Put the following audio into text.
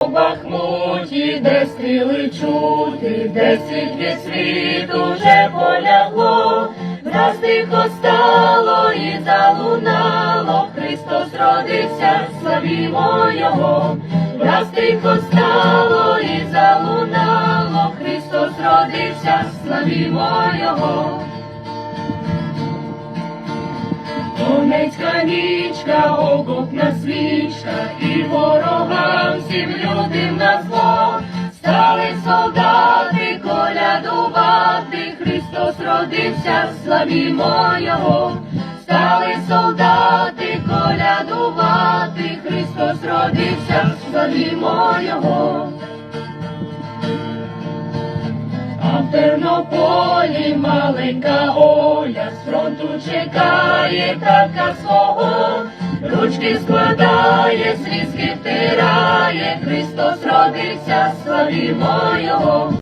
У Бахмуті, де стріли чути, де світ від світу вже полягло, враз тихо стало і залунало, Христос родився, славімо Його, враз тихо стало і залунало, Христос родився, славімо Його. Донецька нічка, окопна свічка, і ворогам всім людям на зло, стали солдати колядувати, Христос родився, славімо Його, стали солдати колядувати, Христос родився, славімо Його. А в Тернополі маленька Оля з фронту чекає татка свого, ручки складає, Христос родився, славімо Його.